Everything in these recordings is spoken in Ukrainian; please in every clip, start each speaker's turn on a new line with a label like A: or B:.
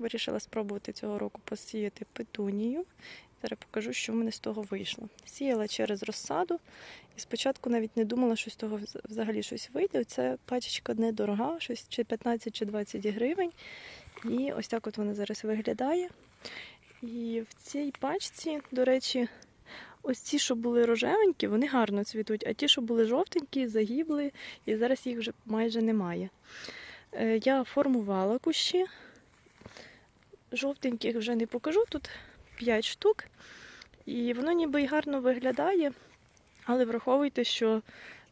A: Вирішила спробувати цього року посіяти петунію. Зараз покажу, що в мене з того вийшло. Сіяла через розсаду і спочатку навіть не думала, що з того взагалі щось вийде. Це пачечка недорога, щось чи 15 чи 20 гривень. І ось так от вона зараз виглядає. І в цій пачці, до речі, ось ці, що були рожевенькі, вони гарно цвітуть, а ті, що були жовтенькі, загібли, і зараз їх вже майже немає. Е, Я формувала кущі. Жовтеньких вже не покажу, тут 5 штук. І воно ніби й гарно виглядає, але враховуйте, що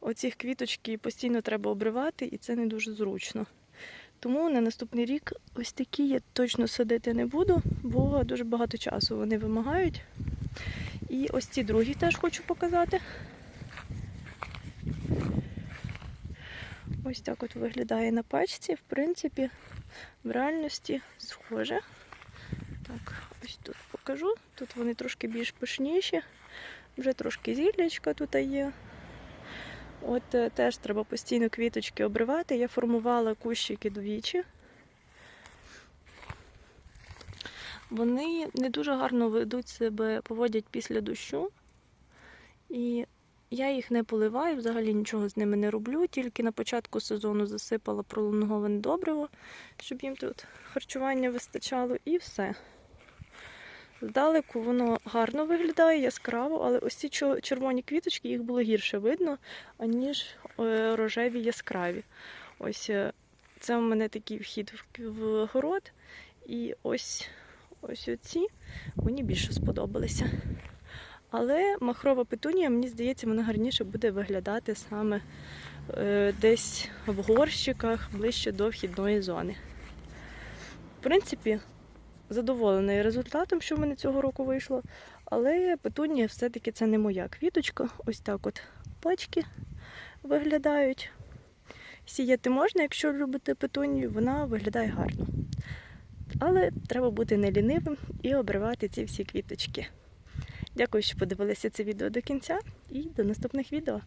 A: оці квіточки постійно треба обривати, і це не дуже зручно. Тому на наступний рік ось такі я точно садити не буду, бо дуже багато часу вони вимагають. І ось ці другі теж хочу показати. Ось так от виглядає на пачці. В принципі, в реальності схоже. Так, ось тут покажу. Тут вони трошки більш пишніші. Вже трошки зіллячка тут є. От е, теж треба постійно квіточки обривати. Я формувала кущики двічі. Вони не дуже гарно ведуть себе, поводять після дощу. І я їх не поливаю, взагалі нічого з ними не роблю. Тільки на початку сезону засипала пролонговане добриво, щоб їм тут харчування вистачало, і все. Здалеку воно гарно виглядає, яскраво, але ось ці червоні квіточки їх було гірше видно, аніж е, рожеві яскраві. Ось е, це у мене такий вхід в, город. І ось, ось оці мені більше сподобалися. Але махрова петунія, мені здається, вона гарніше буде виглядати саме е, десь в горщиках ближче до вхідної зони. В принципі, задоволена і результатом, що в мене цього року вийшло. Але петунія все-таки це не моя квіточка. Ось так от пачки виглядають. Сіяти можна, якщо любите петунію, вона виглядає гарно. Але треба бути не лінивим і обривати ці всі квіточки. Дякую, що подивилися це відео до кінця і до наступних відео.